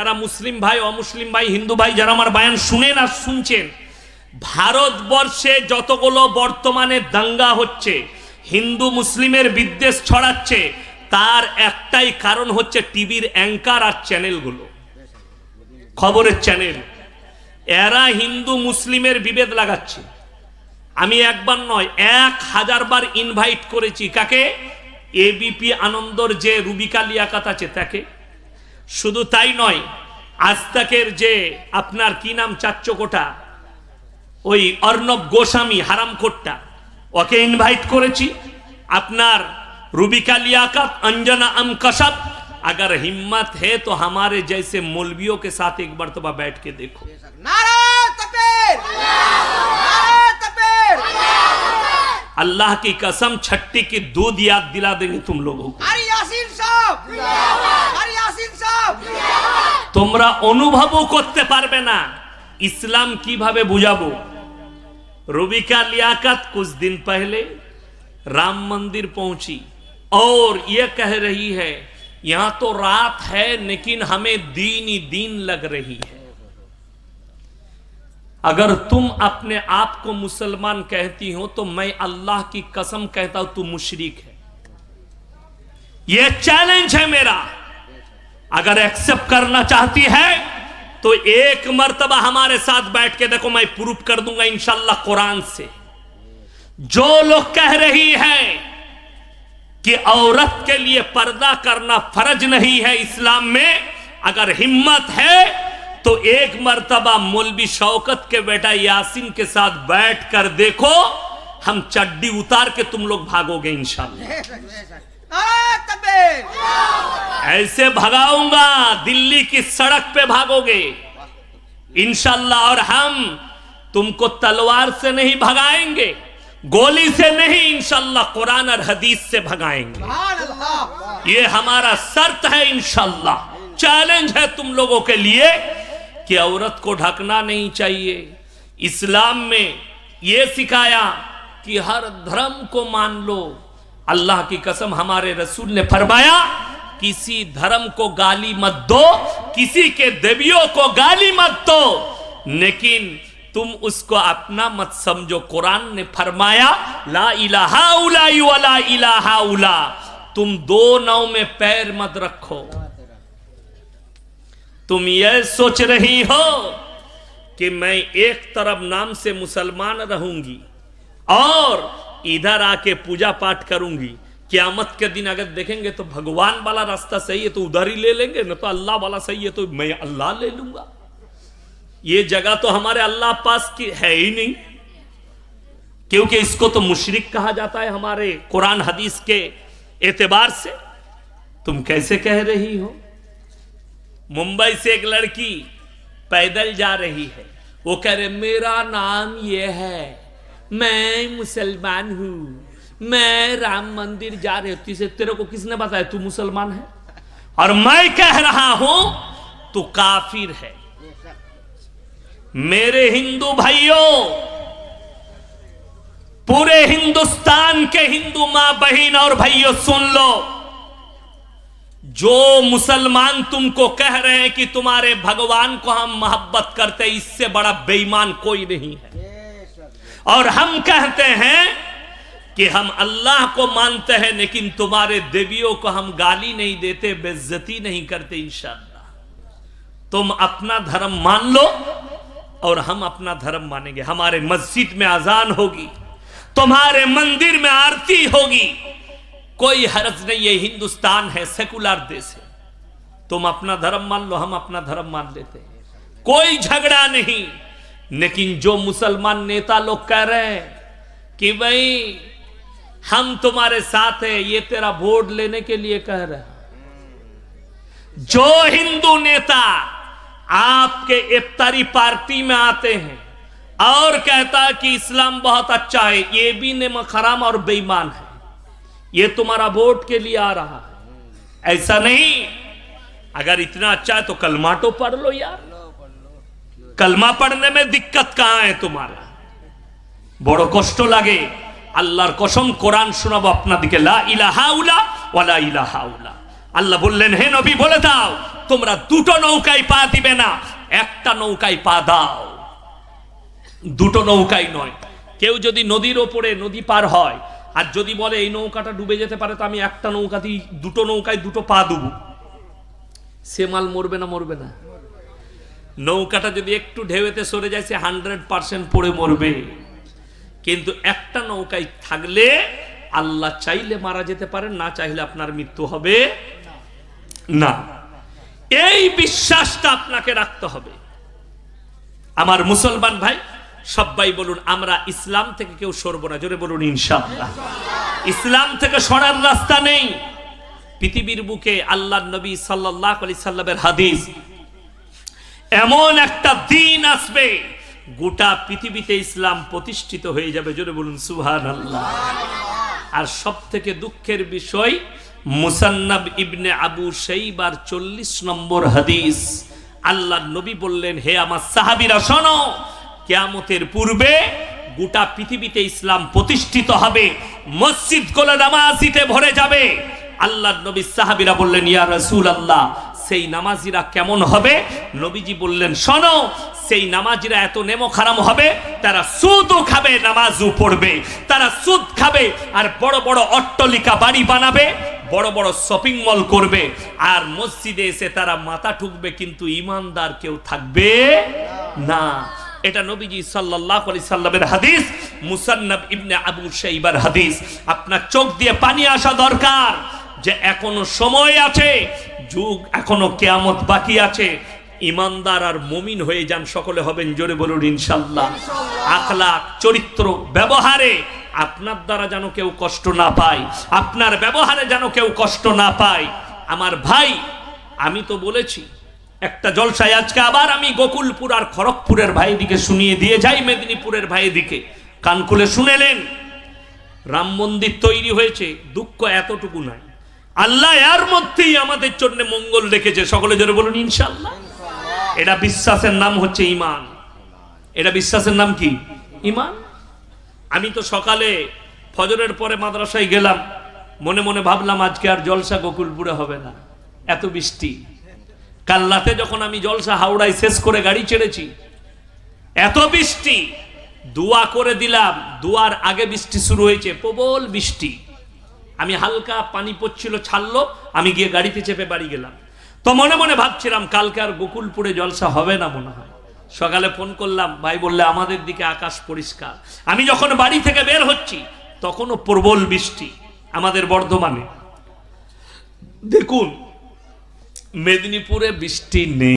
যারা মুসলিম ভাই, অমুসলিম ভাই, হিন্দু ভাই, যারা আমার বায়ান শুনেন আর শুনছেন, ভারতবর্ষে যতগুলো বর্তমানে দাঙ্গা হচ্ছে, হিন্দু মুসলিমের বিদ্বেষ ছড়াচ্ছে, তার একটাই কারণ হচ্ছে টিভির অ্যাঙ্কার আর চ্যানেলগুলো। খবরের চ্যানেল। এরা হিন্দু মুসলিমের বিভেদ লাগাচ্ছে। আমি একবার নয়, এক হাজার বার ইনভাইট করেছি। কাকে? এবিপি আনন্দর যে রুবিকা লিয়াকাত আছে, তাকে। শুধু তাই নয় আজতাকের যে আপনার কি নাম চাচ্চকোটা ওই অর্ণব গোস্বামী হারামখোট্টা ওকে ইনভাইট করেছি আপনার रूबिका लियाकत अंजना अम कशब अगर हिम्मत है तो हमारे जैसे मौलवियों के साथ एक मरतबा बैठ के देखो नारा तकबीर नारा तकबीर अल्लाह की कसम छट्टी की दूध याद दिला देंगे तुम लोगों को अरे यासीन साहब अरे यासीन साहब তোমরা অনুভবও করতে পারবে না ইসলাম কিভাবে বুঝাবো রবিকা लियाकत कुछ दिन पहले राम मंदिर पहुंची और ये कह रही है यहां तो रात है लेकिन हमें दीन ही दीन लग रही है अगर तुम अपने आप को मुसलमान कहती हो तो मैं अल्लाह की कसम कहता हूं तू मुशरिक है यह चैलेंज है मेरा। अगर एक्सेप्ट करना चाहती है तो एक मर्तबा हमारे साथ बैठ के देखो, मैं प्रूफ कर दूँगा इंशाल्लाह कुरान से। जो लोग कह रही है कि औरत के लिए पर्दा करना फ़र्ज़ नहीं है इस्लाम में, अगर हिम्मत है तो एक मर्तबा मौलवी शौकत के बेटा यासिन के साथ बैठ कर देखो, हम चड्डी उतार के तुम लोग भागोगे इंशाल्लाह। ऐसे भगाऊँगा दिल्ली की सड़क पे भागोगे। इंशाल्लाह और हम तुमको तलवार से नहीं भगाएँगे गोली से नहीं इंशाल्लाह कुरान और हदीस से भगाएँगे। ये हमारा शर्त है इंशाल्लाह। चैलेंज है तुम लोगों के लिए कि औरत को ढकना नहीं चाहिए। इस्लाम में ये सिखाया कि हर धर्म को मान लो अल्लाह की कसम हमारे रसूल ने फरमाया, किसी धर्म को गाली मत दो, किसी के देवियों को गाली मत दो। लेकिन तुम उसको अपना मत समझो। कुरान ने फरमाया, ला इलाहा उला वला इलाहा उला। तुम दो नाव में पैर मत रखो। तुम यह सोच रही हो कि मैं एक तरफ़ नाम से मुसलमान रहूँगी और इधर आके पूजा पाठ करूँगी। क्यामत के दिन अगर देखेंगे तो भगवान वाला रास्ता सही है तो उधर ही ले लेंगे, न तो अल्लाह वाला सही है तो मैं अल्लाह ले लूँगा। ये जगह तो हमारे अल्लाह पास की है ही नहीं। क्योंकि इसको तो मुशरिक कहा जाता है हमारे कुरान हदीस के एतबार से। तुम कैसे कह रही हो? मुंबई से एक लड़की पैदल जा रही है। वो कह रहे, मेरा नाम ये है। मैं मुसलमान हूँ। मैं राम मंदिर जा रही हूँ। तुझे तेरे को किसने बताया? तू मुसलमान है? और मैं कह रहा हूँ, तू काफिर है। मेरे हिंदू भाइयों, पूरे हिंदुस्तान के हिंदू माँ बहन और भाइयों, सुन लो। जो मुसलमान तुमको कह रहे हैं कि तुम्हारे भगवान को हम मोहब्बत करते इससे बड़ा बेईमान कोई नहीं है। और हम कहते हैं कि हम अल्लाह को मानते हैं, लेकिन तुम्हारे देवियों को हम गाली नहीं देते, बेइज्जती नहीं करते इंशाल्लाह तुम अपना धर्म मान लो और हम अपना धर्म मानेंगे। हमारे मस्जिद में आजान होगी, तुम्हारे मंदिर में आरती होगी। कोई हरज नहीं, ये हिंदुस्तान है, सेकुलर देश है। तुम अपना धर्म मान लो, हम अपना धर्म मान लेते हैं। कोई झगड़ा नहीं। लेकिन जो मुसलमान नेता लोग कह रहे हैं कि भाई हम तुम्हारे साथ हैं, ये तेरा वोट लेने के लिए कह रहे हैं। जो हिंदू नेता आपके इफ्तारी पार्टी में आते हैं और कहता है कि इस्लाम बहुत अच्छा है, ये भी नेमक हराम और बेईमान है। ये तुम्हारा वोट के लिए आ रहा है। ऐसा नहीं, अगर इतना अच्छा है तो कलमा तो पढ़ लो यार। কলমা পড়নে মে দিকত কাহা তোমার? বড় কষ্ট লাগে। আল্লাহর কসম কোরআন শোনাবো আপনাদিকে। লা আল্লাহ বললেন, হে নবী, বলে দাও, তোমরা দুটো নৌকায় পা দিবে না, একটা নৌকায় পা দাও। দুটো নৌকায় নয়। কেউ যদি নদীর ওপরে নদী পার হয়, আর যদি বলে, এই নৌকাটা ডুবে যেতে পারে, তো আমি একটা নৌকা দিই দুটো নৌকায় দুটো পা দেবো। সে মাল মরবে না মরবে না। নৌকাটা যদি একটু ঢেউতে সরে যায়, সে হান্ড্রেড পার্সেন্ট পড়ে মরবে। কিন্তু একটা নৌকায় থাকলে আল্লাহ চাইলে মারা যেতে পারেন না চাইলে আপনার মৃত্যু হবে না। এই বিশ্বাসটা আপনাকে রাখতে হবে। আমার মুসলমান ভাই, সবাই বলুন, আমরা ইসলাম থেকে কেউ সরব না। জোরে বলুন, ইনশাআল্লাহ। ইসলাম থেকে সরার রাস্তা নেই। পৃথিবীর বুকে আল্লাহ নবী সাল্লাহ আলি সাল্লামের হাদিস এমন একটা দিন আসবে, গোটা পৃথিবীতে ইসলাম প্রতিষ্ঠিত হয়ে যাবে, জোরে বলুন সুহান আল্লাহ আর সব থেকে দুঃখের বিষয়, মুসান্নাব ইবনে আবু সেইবার চল্লিশ নম্বর হাদিস। আল্লাহ নবী বললেন, হে আমার সাহাবিরা, শোনো, কেয়ামতের পূর্বে গোটা পৃথিবীতে ইসলাম প্রতিষ্ঠিত হবে, মসজিদগুলো নামাজিতে ভরে যাবে। আল্লাহ নবী সাহাবিরা বললেন, ইয়া রসুল আল্লাহ সেই নামাজিরা কেমন হবে? নবীজি বললেন, শোনো, সেই নামাজিরা এত নেমো খারাম হবে, তারা সুদও খাবে, নামাজও পড়বে। তারা সুদ খাবে আর বড় বড় অট্টলিকা বাড়ি বানাবে, বড় বড় শপিং মল করবে, আর মসজিদে এসে তারা মাথা ঠুকবে, কিন্তু ইমানদার কেউ থাকবে না। এটা নবীজি সাল্লাল্লাহু আলাইহি সাল্লামের হাদিস, মুসান্নাব ইবনে আবু শাইবার হাদিস। আপনার চোখ দিয়ে পানি আসা দরকার যে এখনও সময় আছে যুগ এখনও কেয়ামত বাকি আছে। ইমানদার আর মমিন হয়ে যান সকলে হবেন জোরে বলুন ইনশাল্লাহ আখলা চরিত্র ব্যবহারে আপনার দ্বারা যেন কেউ কষ্ট না পায় আপনার ব্যবহারে যেন কেউ কষ্ট না পায়। আমার ভাই আমি তো বলেছি একটা জলসায় আজকে আবার আমি গোকুলপুর আর খড়গপুরের ভাই দিকে শুনিয়ে দিয়ে যাই মেদিনীপুরের ভাই দিকে কান খুলে শুনেলেন রাম মন্দির তৈরি হয়েছে দুঃখ এতটুকু নাই আল্লাহ এর মধ্যেই আমাদের জন্য মঙ্গল রেখেছে সকলে জোরে বলুন ইনশাল্লাহ এটা বিশ্বাসের নাম হচ্ছে ইমান এটা বিশ্বাসের নাম কি? ইমান আমি তো সকালে ফজরের পরে মাদ্রাসায় গেলাম। মনে মনে ভাবলাম, আজকে আর জলসা গোকুলপুরে হবে না। এত বৃষ্টি। কাল রাতে যখন আমি জলসা হাওড়ায় শেষ করে গাড়ি ছেড়েছি, এত বৃষ্টি। দোয়া করে দিলাম। দুয়ার আগে বৃষ্টি শুরু হয়েছে, প্রবল বৃষ্টি। আমি হালকা পানি পড়ছিল, ছাড়লো, আমি গিয়ে গাড়িতে চেপে বাড়ি গেলাম। তো মনে মনে ভাবছিলাম, কালকে আর গোকুলপুরে জলসা হবে না মনে হয়। সকালে ফোন করলাম, ভাই বললে, আমাদের দিকে আকাশ পরিষ্কার। আমি যখন বাড়ি থেকে বের হচ্ছি, তখনও প্রবল বৃষ্টি আমাদের বর্ধমানে। দেখুন, মেদিনীপুরে বৃষ্টি নেই।